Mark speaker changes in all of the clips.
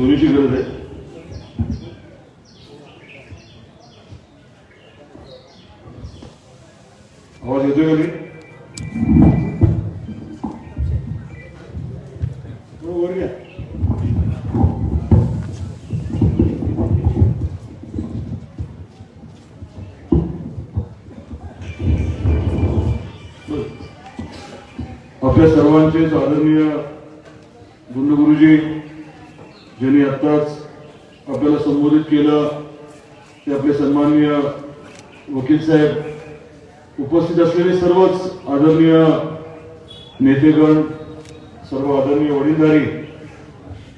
Speaker 1: दोन्हीची गरज आहे. आवाज येतोय का मी थोडं वर घ्या आपल्या सर्वांचे आदरणीय गुंडगुरुजी ज्यांनी आत्ताच आपल्याला संबोधित केलं ते आपले सन्माननीय वकील साहेब उपस्थित असलेले सर्वच आदरणीय नेतेगण सर्व आदरणीय वडीलधारी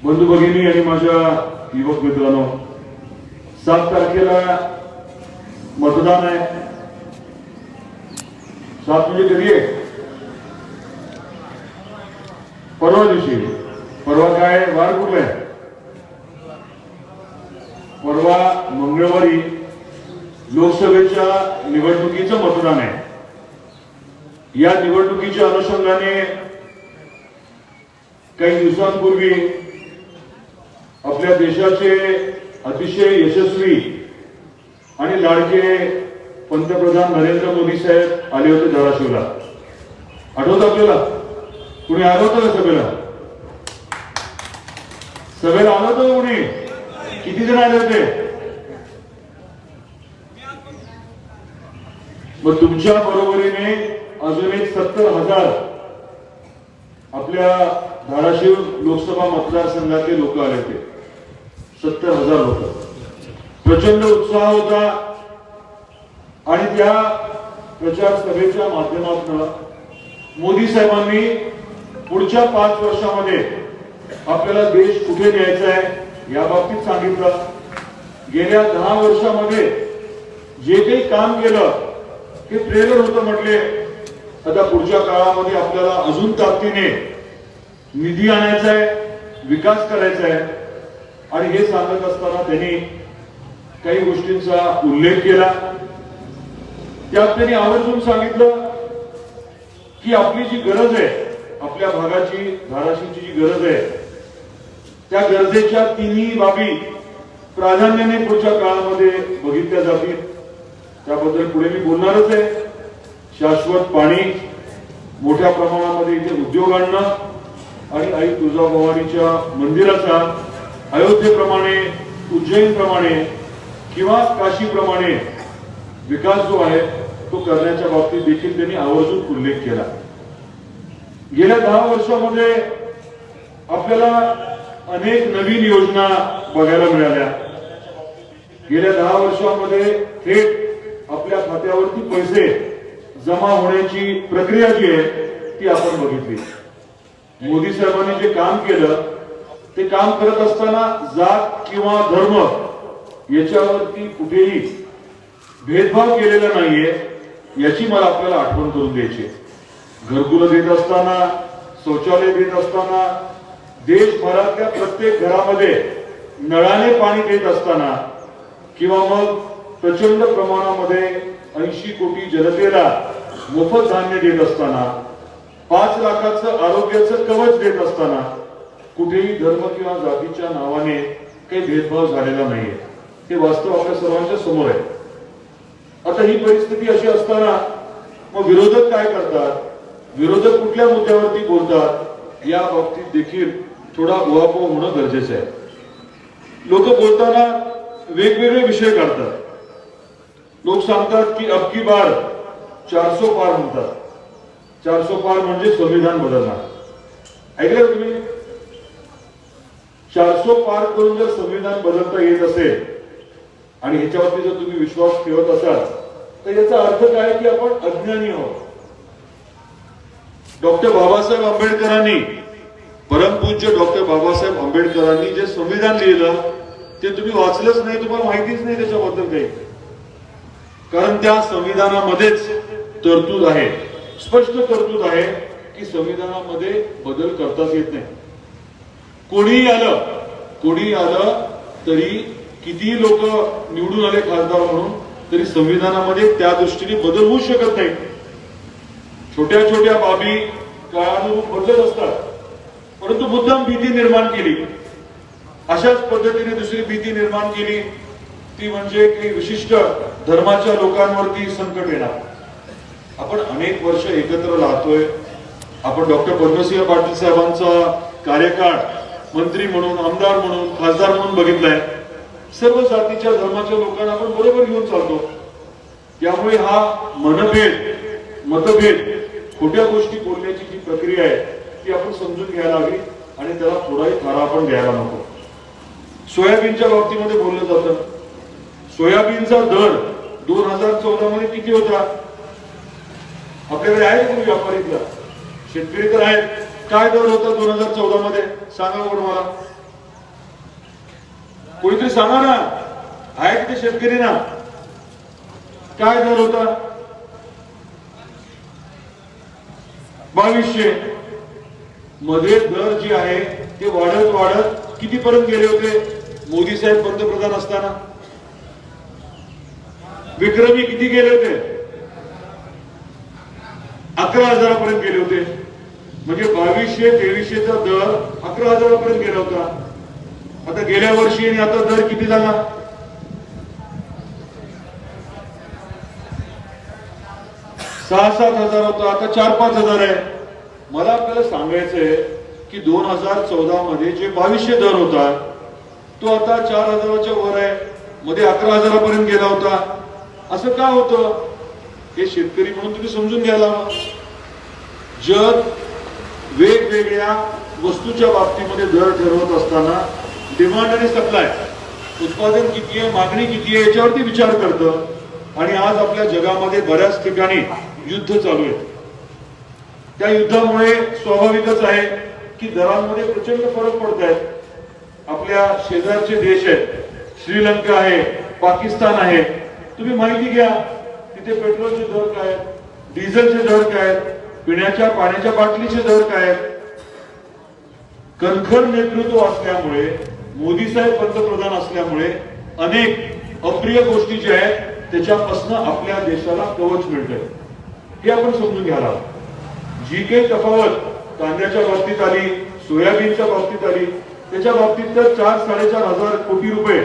Speaker 1: बंधू भगिनी आणि माझ्या युवक मित्रांनो सात तारखेला मतदान आहे. सात म्हणजे कधी आहे? परवा दिवशी. परवा काय? वार कुठला आहे. परवा मंगळवारी लोकसभेच्या निवडणुकीचं मतदान आहे. या निवडणुकीच्या अनुषंगाने काही दिवसांपूर्वी आपल्या देशाचे अतिशय यशस्वी आणि लाडके पंतप्रधान नरेंद्र मोदी साहेब आले होते धाराशिवला. आठवत आपल्याला? कुणी आलं होतं का सभेला? सभेला आलं होतं कुणी? किती जण आले होते? मग तुमच्या बरोबरीने अजून एक सत्तर हजार आपल्या धाराशिव लोकसभा मतदारसंघातले लोक आले होते. सत्तर हजार लोक. प्रचंड उत्साह होता. आणि त्या प्रचार सभेच्या माध्यमातून मोदी साहेबांनी पुढच्या पाच वर्षामध्ये आपल्याला देश कुठे न्यायचा आहे या बाबतीत सांगितलं. गेल्या दहा वर्षामध्ये जे काही काम केलं ते प्रेरण होतं म्हटले. आता पुढच्या काळामध्ये आपल्याला अजून ताकदीने निधी आणायचा आहे विकास करायचा आहे. आणि हे सांगत असताना त्यांनी काही गोष्टींचा उल्लेख केला. त्यात त्यांनी आवर्जून सांगितलं की आपली जी गरज आहे आपल्या भागाची धाराशिवची जी गरज आहे त्या गरजेच्या तिन्ही बाबी प्राधान्याने पुढच्या काळामध्ये बघितल्या जातील. त्याबद्दल पुढे मी बोलणारच आहे. शाश्वत पाणी मोठ्या प्रमाणामध्ये इथे उद्योग आणणं आणि आई तुळजाभवानीच्या मंदिराचा अयोध्येप्रमाणे उज्जैनप्रमाणे किंवा काशीप्रमाणे विकास जो आहे तो करण्याच्या बाबतीत देखील त्यांनी आवर्जून उल्लेख केला. गेल्या दहा वर्षामध्ये आपल्याला अनेक नवीन योजना बघायला मिळाल्या. गेल्या दहा वर्षामध्ये थेट आपल्या खात्यावरती पैसे जमा होण्याची प्रक्रिया जी आहे ती आपण बघितली मोदी साहेबांनी जे काम केलं ते काम करत असताना जात किंवा धर्म याच्यावरती कुठेही भेदभाव केलेला नाहीये याची मला आपल्याला आठवण करून द्यायची आहे. घरकुलं देत असताना शौचालय देत असताना देशभरातल्या प्रत्येक घरामध्ये नळाने पाणी देत असताना किंवा मग प्रचंड प्रमाणामध्ये ऐंशी कोटी जनतेला मोफत धान्य देत असताना पाच लाखाचं आरोग्याचं कवच देत असताना कुठेही धर्म किंवा जातीच्या नावाने काही भेदभाव झालेला नाहीये. हे वास्तव आपल्या सर्वांच्या समोर आहे. आता ही परिस्थिती अशी असताना मग विरोधक काय करतात? विरोधक कुठल्या मुद्द्यावरती बोलतात? या बाबतीत देखील थोडा उहापोह होणं गरजेचं आहे. लोक बोलताना वेगवेगळे विषय काढतात. लोक सांगतात की अबकी बार चारसो पार म्हणतात चारसो पार म्हणजे संविधान बदलणार ऐकलं तुम्ही चारसो पार करून जर संविधान बदलता येत असेल आणि ह्याच्यावरती जर तुम्ही विश्वास ठेवत असाल तर याचा अर्थ काय की आपण अज्ञानी आहोत. डॉक्टर बाबासाहेब आंबेडकरांनी परमपूज्य डॉक्टर बाबासाहेब आंबेडकरांनी जे संविधान लिहिलं ते तुम्ही वाचलंच नाही तुम्हाला माहितीच नाही त्याच्याबद्दल काही. कारण त्या संविधानामध्येच तरतूद आहे. स्पष्ट तरतूद आहे की संविधानामध्ये बदल करताच येत नाही. कोणीही आलं कोणी आलं तरी कितीही लोक निवडून आले खासदार म्हणून तरी संविधानामध्ये त्या दृष्टीने बदल होऊ शकत नाही. छोट्या छोट्या बाबी काळानुरूप बदलत असतात. परंतु मुद्दाम भीती निर्माण केली. अशाच पद्धतीने दुसरी भीती निर्माण केली. ती म्हणजे की विशिष्ट धर्माच्या लोकांवरती संकट येणार. आपण अनेक वर्ष एकत्र राहतोय. आपण डॉक्टर पद्मसिंह पाटील साहेबांचा कार्यकाळ मंत्री म्हणून आमदार म्हणून खासदार म्हणून बघितलाय. सर्व जातीच्या धर्माच्या लोकांना आपण बरोबर घेऊन चालतो. त्यामुळे हा मनभेद मतभेद खोट्या गोष्टी बोलण्याची जी प्रक्रिया आहे ती आपण समजून घ्यायला हवी आणि त्याला थोडाही थारा आपण द्यायला नको. सोयाबीनच्या बाबतीमध्ये बोललं जातं. सोयाबीनचा दर दोन हजार चौदा मध्ये किती होता? आपल्याकडे आहे कोणी व्यापारीतला? शेतकरी तर आहेत. काय दर होता दोन हजार चौदा मध्ये? सांगा बरं मला. कोणीतरी सांगा ना. आहे ते शेतकरी ना? काय दर होता? बावीसशे. मध्ये दर जे आहे ते वाढत वाढत किती पर्यंत गेले होते? मोदी साहेब पंतप्रधान असताना. विक्रमी किती गेले होते? अकरा हजारापर्यंत गेले होते. म्हणजे बावीसशे तेवीसशेचा दर अकरा हजारापर्यंत गेला होता. आता गेल्या वर्षी आणि आता दर किती झाला? सहा सात हजार होता आता चार पाच हजार आहे. मला आपल्याला सांगायचंय की दोन हजार चौदा मध्ये जे बावीसशे दर होता तो आता चार हजाराच्या वर आहे. मध्ये अकरा हजारापर्यंत गेला होता. असं का होतं? हे शेतकरी म्हणून तुम्ही समजून घ्यायला हवं. जग वेगवेगळ्या वस्तूच्या बाबतीमध्ये दर ठरवत असताना डिमांड आणि सप्लाय उत्पादन किती आहे मागणी किती आहे याच्यावरती विचार करतं. आणि आज आपल्या जगामध्ये बऱ्याच ठिकाणी युद्ध चालू आहे त्या युद्धामुळे स्वाभाविकच आहे की दरांमध्ये प्रचंड फरक पडत आहेत आपल्या शेजारचे देश आहेत. श्रीलंका आहे पाकिस्तान आहे. तुम्ही माहिती घ्या तिथे पेट्रोलचे दर काय आहेत डिझेलचे दर काय आहेत पिण्याच्या पाण्याच्या बाटलीचे दर काय आहेत? कणखर नेतृत्व असल्यामुळे मोदी साहेब पंतप्रधान असल्यामुळे अनेक अप्रिय गोष्टी ज्या आहेत त्याच्यापासून आपल्या देशाला कवच मिळतंय. हे आपण समजून घ्यायला जी काही तफावत कांद्याच्या बाबतीत आली सोयाबीनच्या बाबतीत आली त्याच्या बाबतीत तर चार साडेचार हजार कोटी रुपये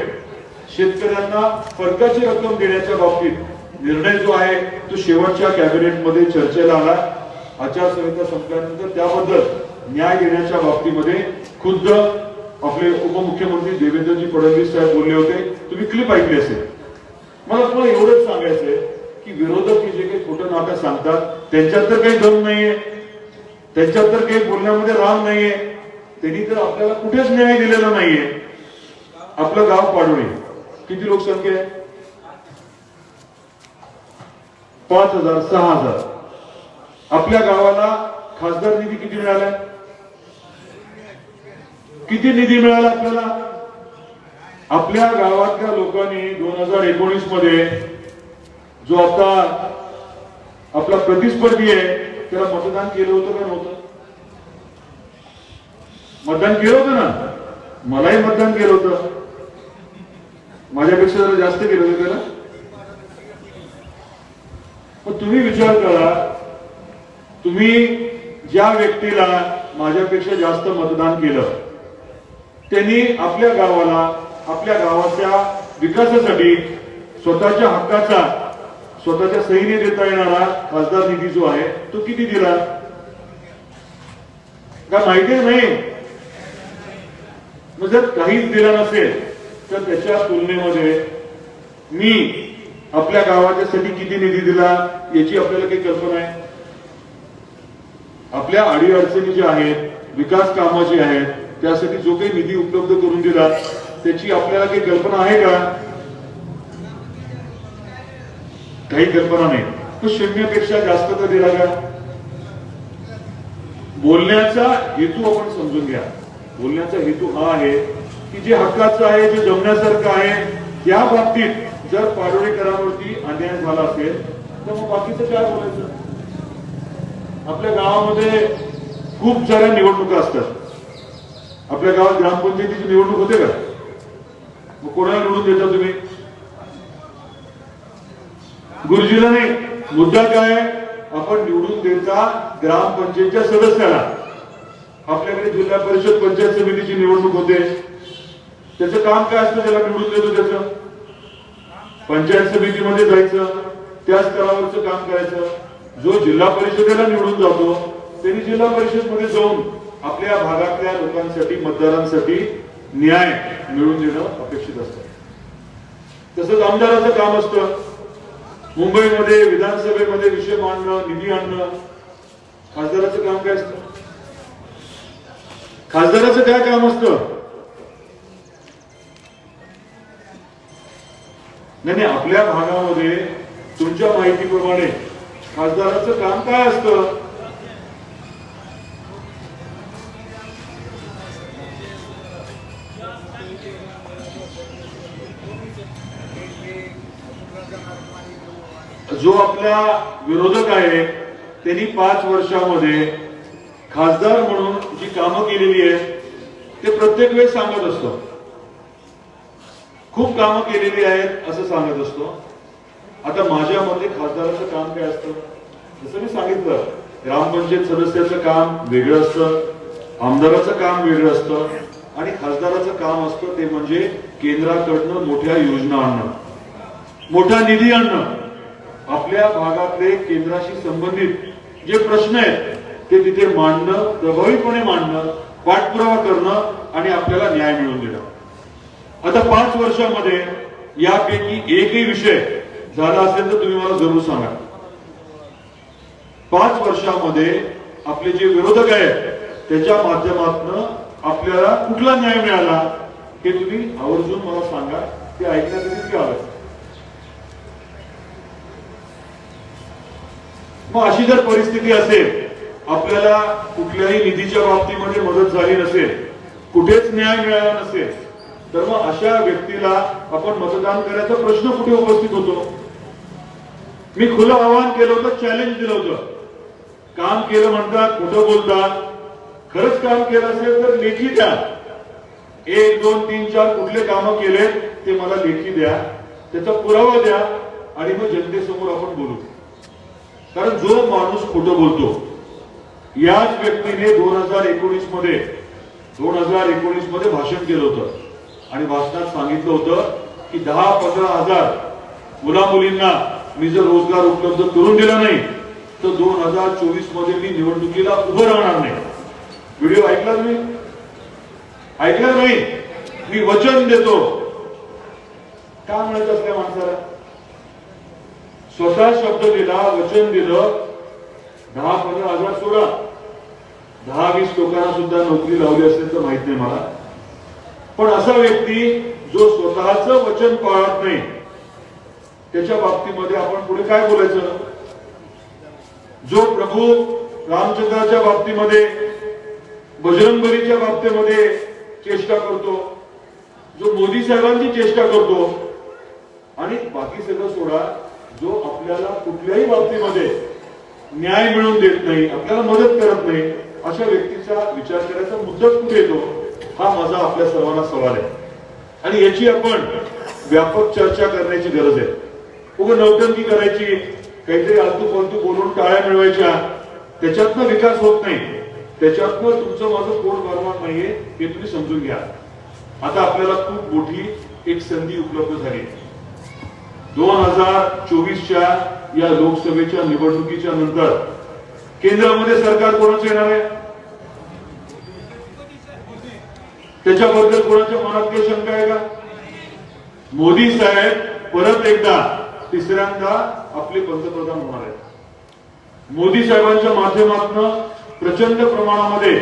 Speaker 1: शेतकऱ्यांना फरकाची रक्कम देण्याच्या बाबतीत निर्णय जो आहे तो शेवटच्या कॅबिनेटमध्ये चर्चेला आला आचारसंहिता संपल्यानंतर त्याबद्दल न्याय देण्याच्या बाबतीमध्ये खुद्द आपले उपमुख्यमंत्री देवेंद्रजी फडणवीस साहेब बोलले होते. तुम्ही क्लिप ऐकली असेल. मला तुम्हाला एवढंच सांगायचंय की विरोधक हे जे काही खोटं नाटक सांगतात त्यांच्यात तर काही दम नाहीये. त्यांच्यात तर काही बोलण्यामध्ये राम नाहीये. त्यांनी तर आपल्याला कुठेच न्याय दिलेला नाहीये. आपलं गाव पाडू नये किती लोकसंख्या आहे? पाच हजार सहा हजार. आपल्या गावाला खासदार निधी किती मिळाला? किती निधी मिळाला आपल्याला? आपल्या गावातल्या लोकांनी दोन हजार एकोणीसमध्ये जो आता आपला प्रतिस्पर्धी आहे त्याला मतदान केलं होतं का नव्हतं? मतदान केलं होतं ना? मलाही मतदान केलं होतं. माझ्यापेक्षा जरा जास्त केलं होतं त्याला. पण तुम्ही विचार करा तुम्ही ज्या व्यक्तीला माझ्यापेक्षा जास्त मतदान केलं त्यांनी आपल्या गावाला आपल्या गावाच्या विकासासाठी स्वतःच्या हक्काचा स्वतःच्या सहीने देता येणारा खासदार निधी जो आहे तो किती दिला? का माहिती नाही? मग जर काहीच दिला नसेल तर त्याच्या तुलनेमध्ये मी आपल्या गावाच्यासाठी किती निधी दिला याची आपल्याला काही कल्पना आहे? आपल्या अडी अडचणी ज्या आहेत विकास कामं जी आहेत त्यासाठी जो काही निधी उपलब्ध करून दिला त्याची आपल्याला काही कल्पना आहे का? काही कल्पना नाही. तो शून्यपेक्षा जास्त तर दिला का? बोलण्याचा हेतू आपण समजून घ्या. बोलण्याचा हेतू हा आहे की जे हक्काचं आहे जे जमण्यासारखं आहे या बाबतीत जर पाडोळेकरांवरती अन्याय झाला असेल तर मग बाकीचं काय बोलायचं? आपल्या गावामध्ये खूप साऱ्या निवडणुका असतात. आपल्या गावात ग्रामपंचायतीची निवडणूक होते का? मग कोणाला निवडून देता तुम्ही? गुरुजीला नाही. मुद्दा काय? आपण निवडून देता ग्रामपंचायतच्या सदस्याला. आपल्याकडे जिल्हा परिषद पंचायत समितीची निवडणूक होते. त्याचं काम काय असतं त्याला निवडून देतो त्याचं? पंचायत समितीमध्ये जायचं त्या स्तरावरचं काम करायचं. जो जिल्हा परिषदेला निवडून जातो त्यांनी जिल्हा परिषदमध्ये जाऊन आपल्या भागातल्या लोकांसाठी मतदारांसाठी न्याय मिळवून देणं अपेक्षित असतं. तसंच आमदाराचं काम असतं. मुंबईमध्ये विधानसभेमध्ये विषय मांडणं निधी आणणं. खासदाराचं काम काय असतं? खासदाराचं काय काम असतं? नाही आपल्या भागामध्ये तुमच्या माहितीप्रमाणे खासदाराचं काम काय असतं? जो आपला विरोधक आहे त्यांनी पाच वर्षामध्ये खासदार म्हणून जी कामं केलेली आहेत ते प्रत्येक वेळेस सांगत असतो. खूप कामं केलेली आहेत असं सांगत असतो. आता माझ्या मते खासदाराचं काम काय असतं? जसं मी सांगितलं ग्रामपंचायत सदस्याचं काम वेगळं असतं आमदाराचं काम वेगळं असतं आणि खासदाराचं काम असतं ते म्हणजे केंद्राकडनं मोठ्या योजना आणणं मोठा निधी आणणं. आपल्या भागातले केंद्राशी संबंधित जे प्रश्न आहेत ते तिथे मांडणं प्रभावीपणे मांडणं पाठपुरावा करणं आणि आपल्याला न्याय मिळवून देणं. आता पाच वर्षामध्ये यापैकी एकही विषय झाला असेल तर तुम्ही मला जरूर सांगा. पाच वर्षामध्ये आपले जे विरोधक आहेत त्याच्या माध्यमातून आपल्याला कुठला न्याय मिळाला हे तुम्ही आवर्जून मला सांगा ते ऐकण्यासाठी आलं? मग अशी जर परिस्थिती असेल आपल्याला कुठल्याही निधीच्या बाबतीमध्ये मदत झाली नसेल कुठेच न्याय मिळाला नसेल तर मग अशा व्यक्तीला आपण मतदान करायचा प्रश्न कुठे उपस्थित होतो? मी खुलं आवाहन केलं होतं चॅलेंज दिलं होतं. काम केलं म्हणतात कुठं बोलतात. खरंच काम केलं असेल तर लेखी द्या. एक दोन तीन चार कुठले कामं केले ते मला लेखी द्या. त्याचा पुरावा द्या आणि मग जनतेसमोर आपण बोलू. कारण जो माणूस खोटं बोलतो याच व्यक्तीने दोन हजार एकोणीसमध्ये दोन हजार एकोणीसमध्ये भाषण केलं होतं. आणि भाषणात सांगितलं होतं की दहा पंधरा हजार मुला मुलींना मी जर रोजगार उपलब्ध करून दिला नाही तर दोन हजार चोवीसमध्ये मी निवडणुकीला उभं राहणार नाही. व्हिडिओ ऐकला तुम्ही? ऐकला नाही. मी वचन देतो. का म्हणत असल्या माणसाला? स्वतः शब्द दिला वचन दिलं दहा पंधरा हजार सोडा. दहा वीस लोकांना सुद्धा नोकरी लावली असेल तर माहीत नाही मला. पण असा व्यक्ती जो स्वतःच वचन पाळत नाही त्याच्या बाबतीमध्ये आपण पुढे काय बोलायचं? जो प्रभू रामचंद्राच्या बाबतीमध्ये बजरंगबलीच्या बाबतीमध्ये चेष्टा करतो जो मोदी साहेबांची चेष्टा करतो आणि बाकी सगळं सोडा जो आपल्याला कुठल्याही बाबतीमध्ये न्याय मिळवून देत नाही आपल्याला मदत करत नाही अशा व्यक्तीचा विचार करायचा मुद्दाच कुठे येतो? हा माझा आपल्या सर्वांना सवाल आहे. आणि याची आपण व्यापक चर्चा करण्याची गरज आहे. उग नौटंकी करायची काहीतरी आलतू फालतू बोलून टाळ्या मिळवायच्या त्याच्यातनं विकास होत नाही. त्याच्यातनं तुमचं माझं कोण भरणार नाहीये हे तुम्ही समजून घ्या. आता आपल्याला खूप मोठी एक संधी उपलब्ध झाली. दोन हजार चोवीसच्या या लोकसभेच्या निवडणुकीच्या नंतर केंद्रामध्ये सरकार कोणाचं येणार आहे? त्याच्याबद्दल कोणाच्या मनात काही शंका आहे का? मोदी साहेब परत एकदा तिसऱ्यांदा आपले पंतप्रधान होणार आहेत. मोदी साहेबांच्या माध्यमातून प्रचंड प्रमाणामध्ये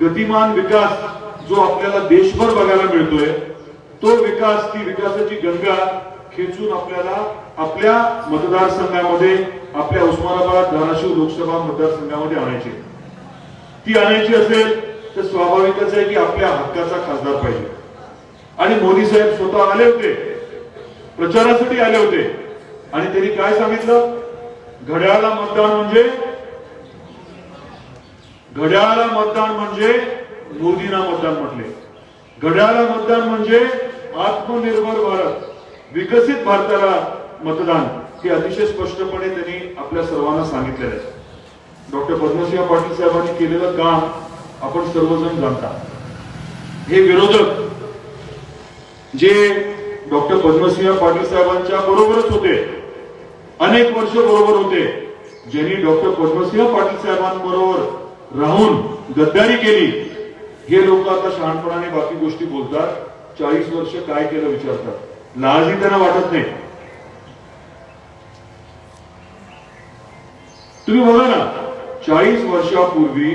Speaker 1: गतिमान विकास जो आपल्याला देशभर बघायला मिळतोय तो विकास ती विकासाची गंगा खेचून आपल्याला आपल्या मतदारसंघामध्ये आपल्या उस्मानाबाद धाराशिव लोकसभा मतदारसंघामध्ये आणायची ती आणायची असेल तर स्वाभाविकच आहे की आपल्या हक्काचा खासदार पाहिजे. आणि मोदी साहेब स्वतः आले होते. प्रचारासाठी आले होते. आणि त्यांनी काय सांगितलं? घड्याळाला मतदान म्हणजे? घड्याळाला मतदान म्हणजे मोदींना मतदान म्हटले. घड्याळाला मतदान म्हणजे आत्मनिर्भर भारत विकसित भारताला मतदान. हे अतिशय स्पष्टपणे त्यांनी आपल्या सर्वांना सांगितलेलं आहे. डॉक्टर पद्मसिंह पाटील साहेबांनी केलेलं काम आपण सर्वजण जाणता हे विरोधक जे डॉक्टर पद्मसिंह पाटील साहेबांच्या बरोबरच होते अनेक वर्ष बरोबर होते ज्यांनी डॉक्टर पद्मसिंह पाटील साहेबांबरोबर राहून गद्दारी केली हे लोक आता शहाणपणाने बाकी गोष्टी बोलतात चाळीस वर्ष काय केलं विचारतात. लाजही त्यांना वाटत नाही. तुम्ही बघा ना चाळीस वर्षापूर्वी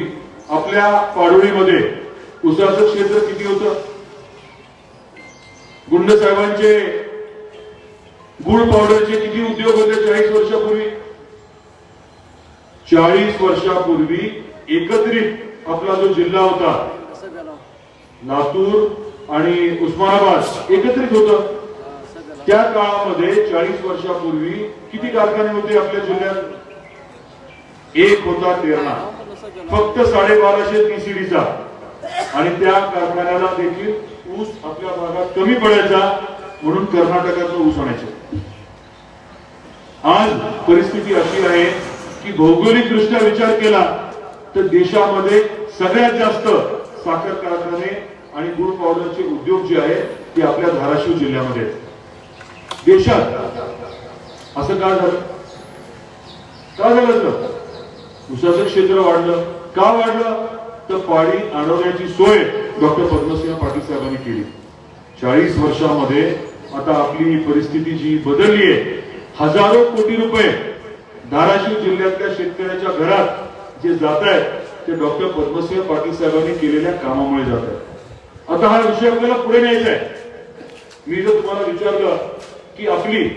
Speaker 1: आपल्या पाडोळीमध्ये उसाचं क्षेत्र किती होतं? गुंड साहेबांचे गुळ पावडरचे किती उद्योग होते चाळीस वर्षापूर्वी? चाळीस वर्षापूर्वी एकत्रित आपला जो जिल्हा होता लातूर आणि उस्मानाबाद एकत्रित होत. त्या काळामध्ये चाळीस वर्षापूर्वी किती कारखाने होते आपल्या जिल्ह्यात? एक होता तेरणा. फक्त साडेबाराशे पीसीडीचा आणि त्या कारखान्याला देखील ऊस आपल्या भागात कमी पडायचा म्हणून कर्नाटकातलं ऊस आणायचे. आज परिस्थिती अशी आहे की भौगोलिक दृष्ट्या विचार केला तर देशामध्ये सगळ्यात जास्त साखर कारखाने आणि गुड पावडरचे उद्योग जे आहेत ते आपल्या धाराशिव जिल्ह्यामध्ये देशात असं का झालं? का झालं उसाचं क्षेत्र वाढलं. का वाढलं? तर पाणी आणवण्याची सोय डॉक्टर पद्मसिंह पाटील साहेबांनी केली. चाळीस वर्षामध्ये आता आपली परिस्थिती जी बदलली आहे हजारो कोटी रुपये धाराशिव जिल्ह्यातल्या शेतकऱ्याच्या घरात जे जात आहेत ते डॉक्टर पद्मसिंह पाटील साहेबांनी केलेल्या कामामुळे जात आहेत. आता हा विषय आपल्याला पुढे न्यायचा आहे. मी जर तुम्हाला विचारलं की आपली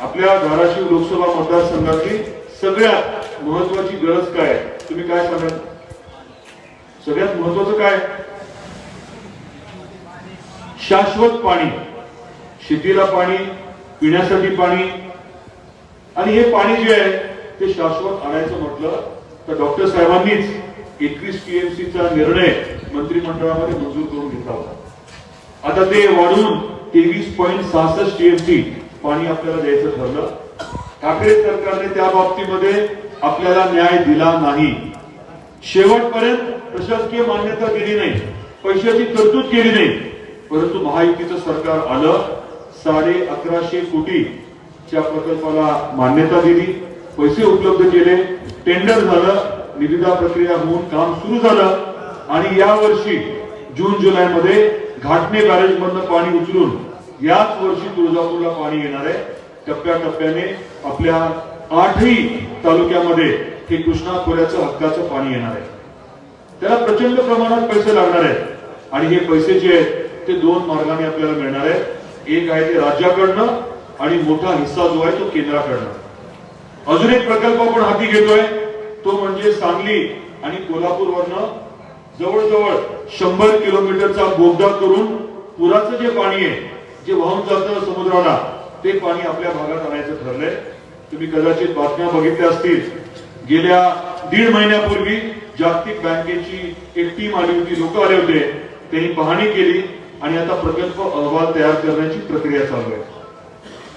Speaker 1: आपल्या धाराशिव लोकसभा मतदारसंघातली सगळ्यात महत्वाची गरज काय? आहे? तुम्ही काय सांगाल? सगळ्यात महत्वाचं काय? शाश्वत पाणी. शेतीला पाणी पिण्यासाठी पाणी. आणि हे पाणी जे आहे ते शाश्वत आणायचं म्हटलं तर डॉक्टर साहेबांनीच एकवीस टीएमसीचा निर्णय मंत्रिमंडळामध्ये मंजूर करून घेतला होता. आता ते वाढून तेवीस पॉईंट सहासष्ट टीएमसी पाणी आपल्याला द्यायचं ठरलं. ठाकरे सरकारने त्या बाबतीमध्ये आपल्याला न्याय दिला नाही. शेवटपर्यंत प्रशासकीय मान्यता दिली नाही. पैशाची तरतूद केली नाही. परंतु महायुतीचं सरकार आलं साडे अकराशे कोटीच्या प्रकल्पाला मान्यता दिली पैसे उपलब्ध केले टेंडर झालं निविदा प्रक्रिया होऊन काम सुरू झालं आणि या वर्षी जून जुलै मध्ये घाटणे बॅरेज मधनं पाणी उचलून याच वर्षी तुळजापूरला पाणी येणार आहे. टप्प्याटप्प्याने आपल्या आठही तालुक्यामध्ये हे कृष्णा खोऱ्याचं हक्काचं पाणी येणार आहे. त्याला प्रचंड प्रमाणात पैसे लागणार आहेत. आणि हे पैसे जे आहेत ते दोन मार्गाने आपल्याला मिळणार आहेत. एक आहे ते राज्याकडनं आणि मोठा हिस्सा जो आहे तो केंद्राकडनं. अजून एक प्रकल्प आपण हाती घेतोय. तो म्हणजे सांगली आणि कोल्हापूर वरनं जवळजवळ शंभर किलोमीटरचा बोगदा करून पुराचं जे पाणी आहे जे वाहून जातं समुद्राला ते पाणी आपल्या भागात आणायचं ठरलंय. तुम्ही कदाचित बातम्या बघितल्या असतील. गेल्या दीड महिन्यापूर्वी जागतिक बँकेची एक टीम आली होती लोक आले होते. त्यांनी पाहणी केली आणि आता प्रकल्प अहवाल तयार करण्याची प्रक्रिया चालू आहे.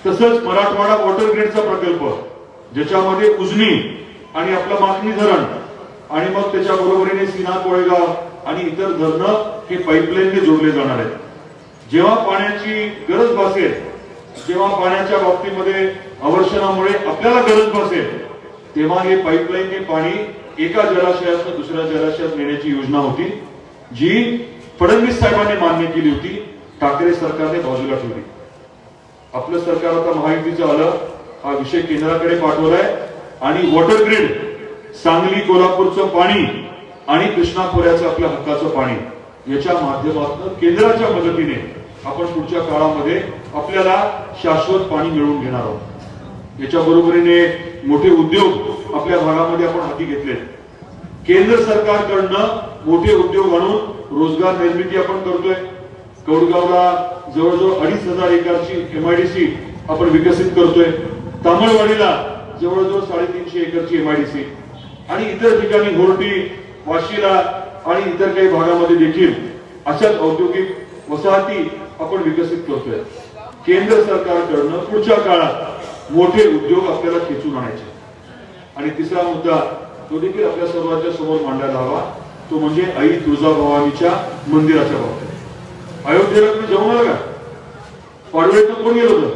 Speaker 1: तसंच मराठवाडा वॉटर ग्रीडचा प्रकल्प ज्याच्यामध्ये उजनी आणि आपलं माखणी धरण आणि मग त्याच्या बरोबरीने सिना कोळेगाव आणि इतर धरणं हे पाईपलाईनने जोडले जाणार आहेत. जेव्हा पाण्याची गरज भासेल जेव्हा पाण्याच्या बाबतीमध्ये अवर्षणामुळे आपल्याला गरज भासेल तेव्हा हे पाईपलाईनने पाणी एका जलाशयातून दुसऱ्या जलाशयात नेण्याची योजना होती जी फडणवीस साहेबांनी मान्य केली होती ठाकरे सरकारने बाजूला ठेवली. आपलं सरकार आता महायुतीचं आलं हा विषय केंद्राकडे पाठवलाय आणि वॉटर ग्रीड सांगली कोल्हापूरचं पाणी आणि कृष्णा खोऱ्याचं आपल्या हक्काचं पाणी याच्या माध्यमातून केंद्राच्या मदतीने आपण पुढच्या काळामध्ये आपल्याला शाश्वत पाणी मिळवून घेणार आहोत. याच्या बरोबरीने मोठे उद्योग आपल्या भागामध्ये आपण हाती घेतले. केंद्र सरकारकडनं मोठे उद्योग आणून रोजगार निर्मिती आपण करतोय. कौडगावला जवळजवळ अडीच हजार एकरची एमआयडीसी आपण विकसित करतोय. तामळवाडीला जवळजवळ साडेतीनशे एकरची एमआयडीसी आणि इतर ठिकाणी घोरटी वाशीला आणि इतर काही भागामध्ये देखील अशाच औद्योगिक वसाहती आपण विकसित करतोय. केंद्र सरकारकडनं पुढच्या काळात मोठे उद्योग आपल्याला खेचून आणायचे. आणि तिसरा मुद्दा तो देखील आपल्या सर्वांच्या समोर मांडायला हवा. तो म्हणजे आई तुळजाभवानीच्या मंदिराच्या बाबतीत. अयोध्येला तुम्ही जमवलं आला का? पाडवेचं कोण गेलं होतं?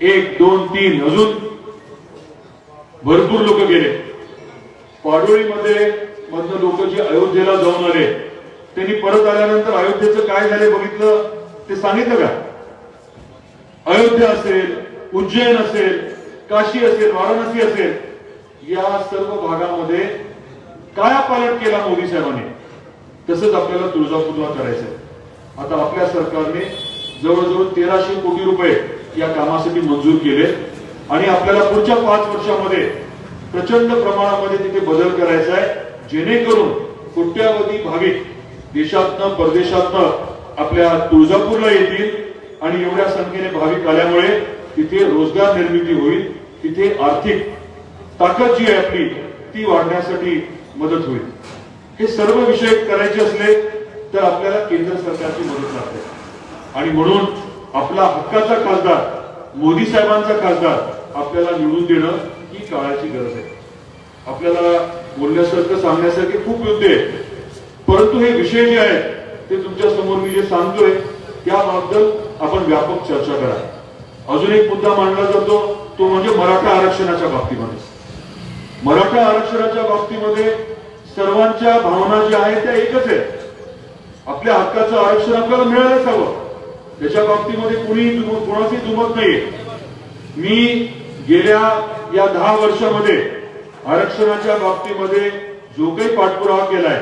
Speaker 1: एक दोन तीन अजून भरपूर लोक गेले. पाडोळीमध्ये मधलं लोक जे अयोध्येला जाऊन आले त्यांनी परत आल्यानंतर अयोध्येचं काय झाले बघितलं? ते सांगितलं का? अयोध्या असेल उज्जैन असेल काशी असेल वाराणसी असेल या सर्व भागामध्ये काय पालट केला मोदी साहेबांनी. तसंच आपल्याला तुळजापूरला करायचं आता आपल्या सरकारने जवळजवळ तेराशे कोटी रुपये या कामासाठी मंजूर केले आणि आपल्याला पुढच्या पाच वर्षामध्ये प्रचंड प्रमाणामध्ये तिथे बदल करायचा आहे. जेणेकरून कोट्यावधी भाविक देशातनं परदेशातनं आपल्या तुळजापूरला येतील आणि एवढ्या संख्येने भाविक आल्यामुळे तिथे रोजगार निर्मिती होईल तिथे आर्थिक ताकद जी आहे आपली ती वाढण्यासाठी मदत होईल. हे सर्व विषय करायचे असले तर आपल्याला केंद्र सरकारची मदत लागते. आणि म्हणून आपला हक्काचा खासदार मोदी साहेबांचा खासदार आपल्याला निवडून देणं ही काळाची गरज आहे. आपल्याला बोलण्यासारखं सांगण्यासारखे खूप युद्ध आहे परंतु हे विषय जे आहेत ते तुमच्यासमोर मी जे सांगतोय त्याबद्दल आपण व्यापक चर्चा करा. अजून एक मुद्दा मांडला जातो तो म्हणजे मराठा आरक्षणाच्या बाबतीमध्ये. मराठा आरक्षणाच्या बाबतीमध्ये सर्वांच्या भावना ज्या आहेत त्या एकच आहेत. आपल्या हक्काचं आरक्षण आपल्याला मिळायलाच हवं. त्याच्या बाबतीमध्ये कुणी कोणाची दुमत नाहीये. मी गेल्या या दहा वर्षामध्ये आरक्षणाच्या बाबतीमध्ये जो काही पाठपुरावा केलाय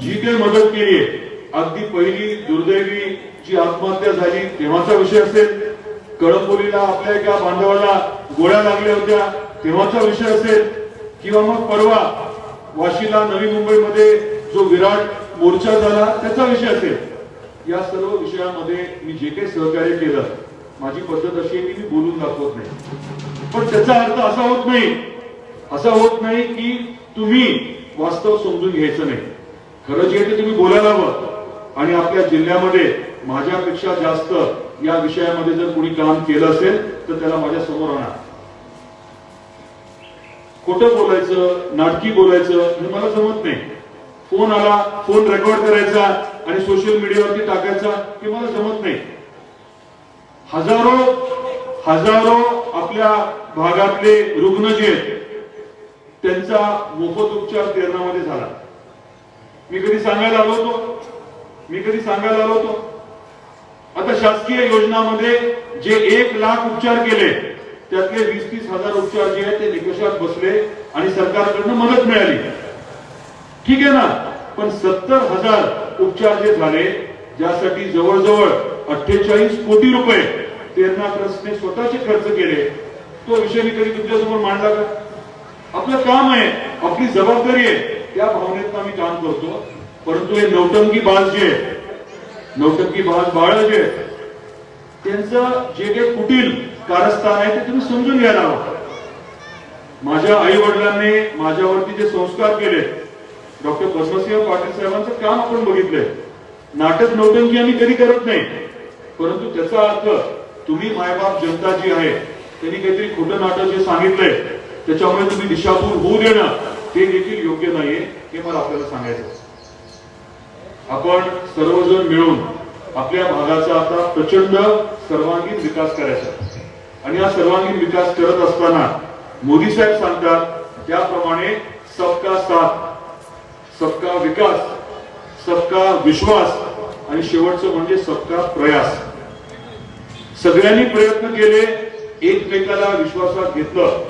Speaker 1: जी काही मदत केली आहे अगदी पहिली दुर्दैवी जी आत्महत्या झाली तेव्हाचा विषय असेल. कळंबोलीला आपल्या एका बांधवाला गोळ्या लागल्या होत्या तेव्हाचा विषय असेल. किंवा मग परवा वाशीला नवी मुंबईमध्ये जो विराट मोर्चा झाला त्याचा विषय असेल. या सर्व विषयामध्ये मी जे काही सहकार्य केलं माझी पद्धत अशी आहे की मी बोलून दाखवत नाही. पण त्याचा अर्थ असा होत नाही असा होत नाही की तुम्ही वास्तव समजून घ्यायचं नाही. खरं जे तुम्ही बोलायला हवं. आणि आपल्या जिल्ह्यामध्ये माझ्यापेक्षा जास्त या विषयामध्ये जर कोणी काम केलं असेल तर त्याला माझ्यासमोर आणा. खोटं बोलायचं नाटकी बोलायचं हे मला जमत नाही. फोन आला फोन रेकॉर्ड करायचा आणि सोशल मीडियावरती टाकायचा हे मला जमत नाही. हजारो हजारो आपल्या भागातले रुग्ण जे आहेत त्यांचा मोफत उपचार तेरणामध्ये झाला. मी कधी सांगायला आलो होतो? मी कधी सांगायला आलो होतो? आता शासकीय योजनामध्ये जे एक लाख उपचार केले त्यातले वीस तीस हजार उपचार जे आहेत ते निकषात बसले आणि सरकारकडनं मदत मिळाली. ठीक आहे ना? पण सत्तर हजार उपचार जे झाले ज्यासाठी जवळजवळ अठ्ठेचाळीस कोटी रुपये तेरणा ट्रस्टने स्वतःचे खर्च केले तो विषय मी कधी तुमच्यासमोर मांडला का? आपलं काम आहे आपली जबाबदारी आहे. त्या भावनेत आम्ही काम करतो. परंतु हे नौटंकी बाज जे आहे नौटंकी बाज बाळ जे त्यांचं जे काही कुटील कारस्थान आहे ते तुम्ही समजून घ्यायला हवं माझ्या आई वडिलांनी माझ्यावरती जे संस्कार केले डॉक्टर बसवसिंह पाटील साहेबांचं काम आपण बघितलंय. नाटक नौटंकी आम्ही कधी करत नाही परंतु त्याचा अर्थ तुम्ही मायबाप जनता जी आहे त्यांनी काहीतरी खोटं नाटक जे सांगितलंय त्याच्यामुळे तुम्ही दिशाभूल होऊ देणं ते देखील योग्य नाहीये हे मला आपल्याला सांगायचं आपण सर्वजण मिळून आपल्या भागाचा आता प्रचंड सर्वांगीण विकास करायचा. आणि हा सर्वांगीण विकास करत असताना मोदी साहेब सांगतात त्याप्रमाणे सबका साथ सबका विकास सबका विश्वास आणि शेवटचं म्हणजे सबका प्रयास. सगळ्यांनी प्रयत्न केले एकमेकाला विश्वासात घेतलं.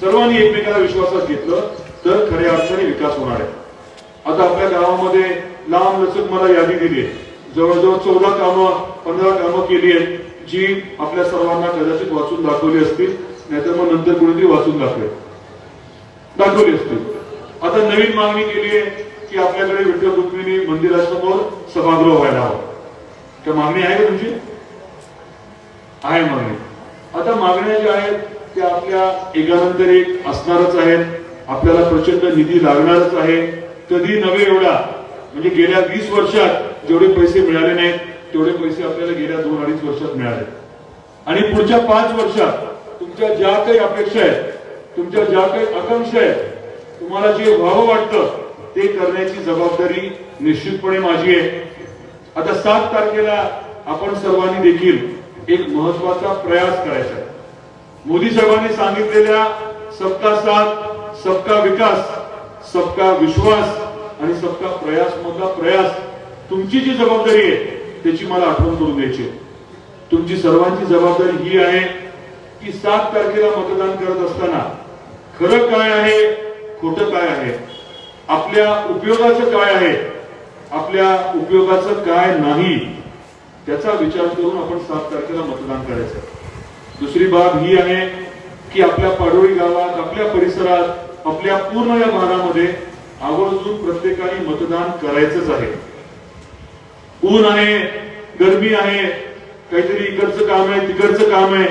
Speaker 1: सर्वांनी एकमेकाला विश्वासात घेतलं तर खऱ्या अर्थाने विकास होणार आहे. आता आपल्या गावामध्ये लांब लचक मला यादी दिली आहे. जवळजवळ चौदा कामं पंधरा कामं केली आहेत जी आपल्या सर्वांना कदाचित वाचून दाखवली असतील नाहीतर मग नंतर कुणीतरी वाचून दाखवेल. दाखवली असतील. आता नवीन मागणी केली आहे की आपल्याकडे विठ्ठल रुक्मिणी मंदिरासमोर सभागृह व्हायला हवं. त्या मागणी आहे का तुमची? आहे मागणी. आता मागण्या ज्या आहेत त्या आपल्या एकानंतर एक असणारच आहेत. आपल्याला प्रचंड निधी लागणारच आहे. कधी नव्हे एवढा. म्हणजे गेल्या वीस वर्षात जेवढे पैसे मिळाले नाहीत तेवढे पैसे आपल्याला गेल्या दोन अडीच वर्षात मिळाले. आणि पुढच्या पाच वर्षात तुमच्या ज्या काही अपेक्षा आहेत तुमच्या ज्या काही आकांक्षा आहेत तुम्हाला जे व्हावं वाटतं ते करण्याची जबाबदारी निश्चितपणे माझी आहे. आता सात तारखेला आपण सर्वांनी देखील एक महत्त्वाचा प्रयास करायचा आहे. मोदी साहेबांनी सांगितलेल्या सबका साथ सबका विकास सबका विश्वास आणि सबका प्रयास मधला प्रयास तुमची जी जबाबदारी आहे त्याची मला आठवण करून द्यायची आहे. तुमची सर्वांची जबाबदारी ही आहे की सात तारखेला मतदान करत असताना खरं काय आहे खोटं काय आहे आपल्या उपयोगाचं काय आहे आपल्या उपयोगाचं काय नाही त्याचा विचार करून आपण सात तारखेला मतदान करायचं दुसरी बाब ही आहे की आपल्या पाडोळी गावात आपल्या परिसरात आपल्या पूर्ण या भागामध्ये आवर्जून प्रत्येकाने मतदान करायचंच आहे. ऊन आहे गर्मी आहे काहीतरी इकडचं काम आहे तिकडचं काम आहे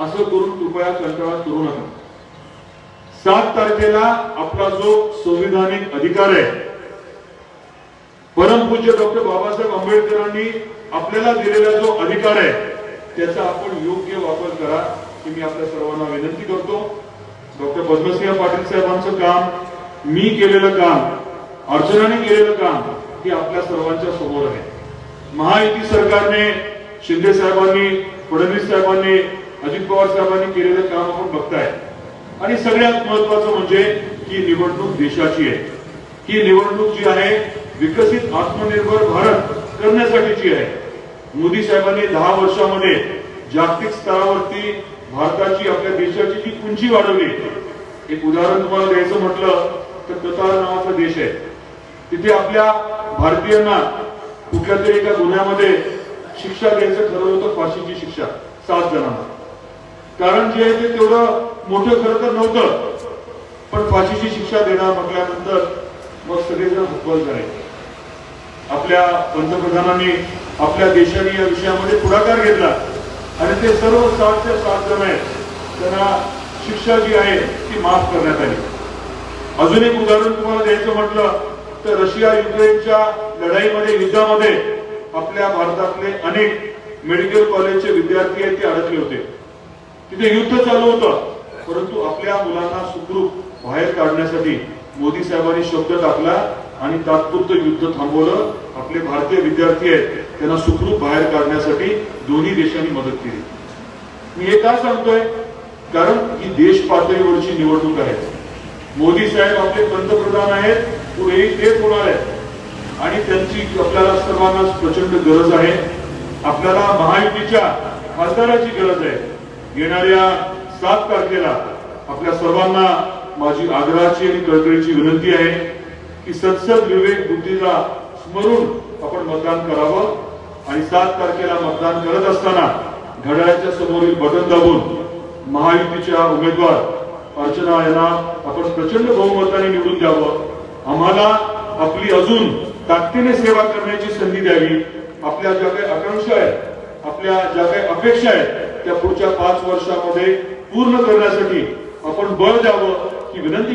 Speaker 1: असं करून कृपया कंटाळा करू नका. सात तारखेला आपला जो संविधानिक अधिकार आहे परमपूज्य डॉक्टर बाबासाहेब आंबेडकरांनी आपल्याला दिलेला जो अधिकार आहे त्याचा आपण योग्य वापर करा ही मी आपल्या सर्वांना विनंती करतो. डॉक्टर पद्मसिंह पाटील साहेबांचं काम मी केलेलं काम अर्चनाने केलेलं काम हे आपल्या सर्वांच्या समोर आहे. महायुती सरकारने शिंदे साहेबांनी फडणवीस साहेबांनी अजित पवार साहेबांनी केलेलं काम आपण बघताय. आणि सगळ्यात महत्वाचं म्हणजे ही निवडणूक देशाची आहे. ही निवडणूक जी आहे विकसित आत्मनिर्भर भारत करण्यासाठीची आहे. मोदी साहेबांनी दहा वर्षामध्ये जागतिक स्तरावरती भारताची आपल्या देशाची जी उंची वाढवली. एक उदाहरण तुम्हाला द्यायचं म्हटलं तर कतार नावाचा देश आहे. तिथे आपल्या भारतीयांना कुठल्या तरी एका गुन्ह्यामध्ये शिक्षा द्यायचं ठरवलं होतं फाशीची शिक्षा सात जणांना. कारण जे आहे ते तेवढं मोठं खरं तर नव्हतं. पण फाशीची शिक्षा देणार म्हटल्यानंतर मग सगळेजण हतबल झाले. आपल्या पंतप्रधानांनी आपल्या देशाने या विषयामध्ये पुढाकार घेतला. आणि ते सर्व सातच्या सात जण आहेत. त्यांना शिक्षा जी आहे ती माफ करण्यात आली. अजून एक उदाहरण तुम्हाला द्यायचं म्हटलं तर रशिया युक्रेनच्या लढाईमध्ये युद्धामध्ये आपल्या भारतातले अनेक मेडिकल कॉलेजचे विद्यार्थी आहेत ते अडकले होते. तिथे युद्ध चालू होतं परंतु आपल्या मुलांना सुखरूप बाहेर काढण्यासाठी मोदी साहेबांनी शब्द टाकला आणि तात्पुरतं युद्ध थांबवलं. आपले भारतीय विद्यार्थी आहेत त्यांना सुखरूप बाहेर काढण्यासाठी दोन्ही देशांनी मदत केली. मी हे का सांगतोय? कारण ही देश पातळीवरची निवडणूक आहे. मोदी साहेब आपले पंतप्रधान आहेत पुढेही तेच होणार आहेत. आणि त्यांची आपल्याला सर्वांना प्रचंड गरज आहे. आपल्याला महायुतीच्या खासदाराची गरज आहे. येणाऱ्या सात तारखेला आपल्या सर्वांना माझी आग्रहाची आणि कळकळीची विनंती आहे की सत्सद विवेक बुद्धीला स्मरून आपण मतदान करावं आणि सात तारखेला मतदान करत असताना घड्याळाच्या समोरील बटन दाबून महायुतीच्या उमेदवार अर्चना यांना आपण प्रचंड बहुमताने निवडून द्यावं. आम्हाला आपली अजून ताकदीने सेवा करण्याची संधी द्यावी. आपल्या ज्या काही आकांक्षा आहेत आपल्या ज्या काही अपेक्षा आहेत त्या पुढच्या पाच वर्षामध्ये पूर्ण करण्यासाठी आपण बळ द्यावं ही विनंती